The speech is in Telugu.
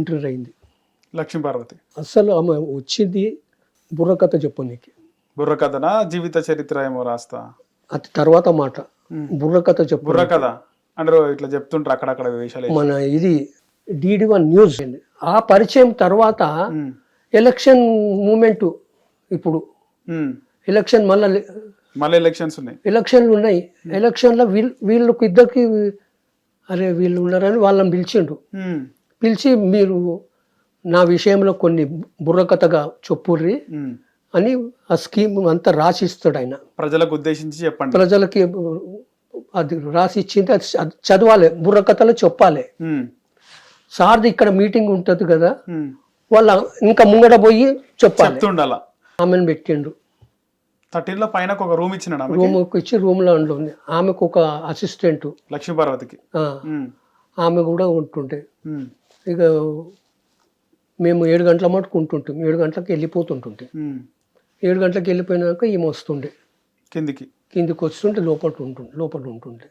ఇంటర్ అయింది. లక్ష్మీ పార్వతి అసలు ఆమె వచ్చింది బుర్రకథ చెప్పు నీకు. బుర్ర కథనా జీవిత చరిత్ర ఏమో రాస్తా? అది తర్వాత మాట. బుర్రకథ చెప్పు బుర్ర కథ అంటే ఇట్లా చెప్తుంటారు అక్కడక్కడ వేషాలు వేసి. మన ఇది డిడి వన్ న్యూస్. ఆ పరిచయం తర్వాత. ఎలక్షన్ మూమెంట్ ఇప్పుడు. ఎలక్షన్ మళ్ళా మళ్ళీ ఎలక్షన్స్ ఉన్నాయి. ఎలక్షన్లు ఉన్నాయి. ఎలక్షన్లో వీళ్ళు వీళ్ళకి ఇద్దరికి అరే వీళ్ళు ఉన్నారని వాళ్ళని పిలిచిండు. పిలిచి మీరు నా విషయంలో కొన్ని బుర్రకథగా చెప్పుర్రి. అని ఆ స్కీమ్ అంతా రాసిస్తాడు ఆయన. ప్రజలకు ఉద్దేశించి చెప్పండి. ప్రజలకి అది రాసి ఇచ్చింది అది చదవాలి బుర్రకథలో చెప్పాలి. సార్ది ఇక్కడ మీటింగ్ ఉంటుంది కదా. వాళ్ళ ఇంకా ముంగడ పోయి చెప్పాలి. ఆమెను పెట్టిండు థర్టీన్లో పైన ఒక రూమ్ ఇచ్చినాడు ఆమెకి? రూమ్ ఇచ్చి రూమ్లో ఉంది ఆమెకు ఒక అసిస్టెంట్. లక్ష్మీ పార్వతికి ఉమ్. ఆమె కూడా ఉంటుండే. ఇక మేము ఏడు గంటల మటుకు ఉంటుంటాం ఏడు గంటలకు వెళ్ళిపోతుంటుంటే. ఏడు గంటలకు వెళ్ళిపోయినాక ఈమె వస్తుండే కిందికి కిందికి వస్తుంటే లోపల ఉంటుండే లోపల ఉంటుండే.